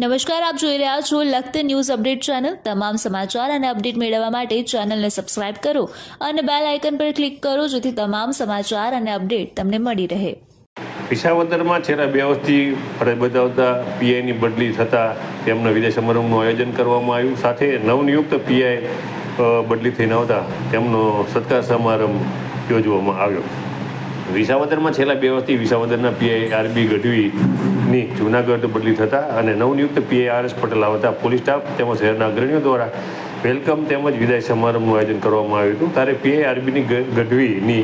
નમસ્કાર, આપ જોઈ રહ્યા છો લખત ન્યૂઝ અપડેટ ચેનલ. તમામ સમાચાર અને અપડેટ મેળવવા માટે ચેનલને સબસ્ક્રાઇબ કરો અને બેલ આઇકન પર ક્લિક કરો જેથી તમામ સમાચાર અને અપડેટ તમને મળી રહે. વિસાવદરમાં છેલ્લા બે વર્ષથી ફરજ બજાવતા પીઆઈની બદલી થતાં તેમના વિદાય સમારંભનું આયોજન કરવામાં આવ્યું. સાથે નવનિયુક્ત પીઆઈ બદલી થઈને આવતા તેમનો સત્કાર સમારંભ યોજવામાં આવ્યો. વિસાવદરમાં છેલ્લા બે વર્ષથી વિસાવદરના પીઆઈ આરબી ગઢવીની જૂનાગઢ બદલી થતાં અને નવનિયુક્ત પીએઆરએસ આર એસ પટેલ આવતા પોલીસ સ્ટાફ તેમજ શહેરના અગ્રણીઓ દ્વારા વેલકમ તેમજ વિદાય સમારંભનું આયોજન કરવામાં આવ્યું હતું. ત્યારે પીએઆરબીની ગઢવીની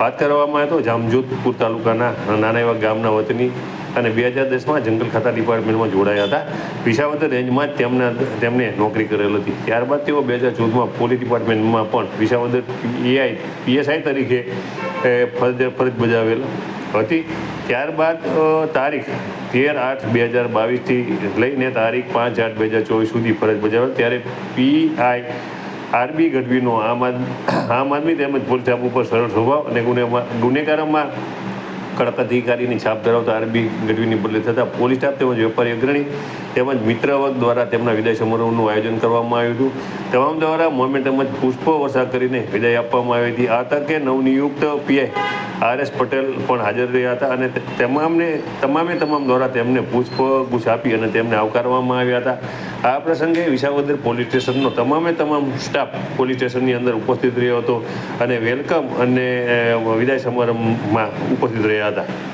વાત કરવામાં આવે તો જામજોધપુર તાલુકાના નાના એવા ગામના વતની અને બે હજાર દસમાં જંગલ ખાતા ડિપાર્ટમેન્ટમાં જોડાયા હતા. વિસાવદર રેન્જમાં જ તેમના તેમને નોકરી કરેલ હતી. ત્યારબાદ તેઓ બે હજાર ચૌદમાં પોલીસ ડિપાર્ટમેન્ટમાં પણ વિસાવદર પીઆઈ પીએસઆઈ તરીકે ફરજ ફરજ બજાવેલ હતી. ત્યારબાદ તારીખ તેર આઠ બે હજાર બાવીસથી લઈને તારીખ પાંચ આઠ બે હજાર ચોવીસ સુધી ફરજ બજાવેલ ત્યારે પીઆઈ આરબી ગઢવીનો આમ આદમી આમ આદમી તેમજ પોલીસ ઉપર સરળ સ્વભાવ અને ગુનેગારોમાં કડક અધિકારીની છાપ ધરાવતા આરબી ગઢવીની બદલી થતાં પોલીસ સ્ટાફ તેમજ વેપારી અગ્રણી તેમજ મિત્ર વર્ગ દ્વારા તેમના વિદાય સમારોહનું આયોજન કરવામાં આવ્યું હતું. તમામ દ્વારા મોમેન્ટ તેમજ પુષ્પો વર્ષા કરીને વિદાય આપવામાં આવી હતી. આ તકે નવનિયુક્ત પીઆઈ આર એસ પટેલ પણ હાજર રહ્યા હતા અને તમામને, તમામે તમામ દ્વારા તેમને પુષ્પગુચ્છ આપી અને તેમને આવકારવામાં આવ્યા હતા. આ પ્રસંગે વિસાવદર પોલીસ સ્ટેશનનો તમામે તમામ સ્ટાફ પોલીસ સ્ટેશનની અંદર ઉપસ્થિત રહ્યો હતો અને વેલકમ અને વિદાય સમારંભમાં ઉપસ્થિત રહ્યા હતા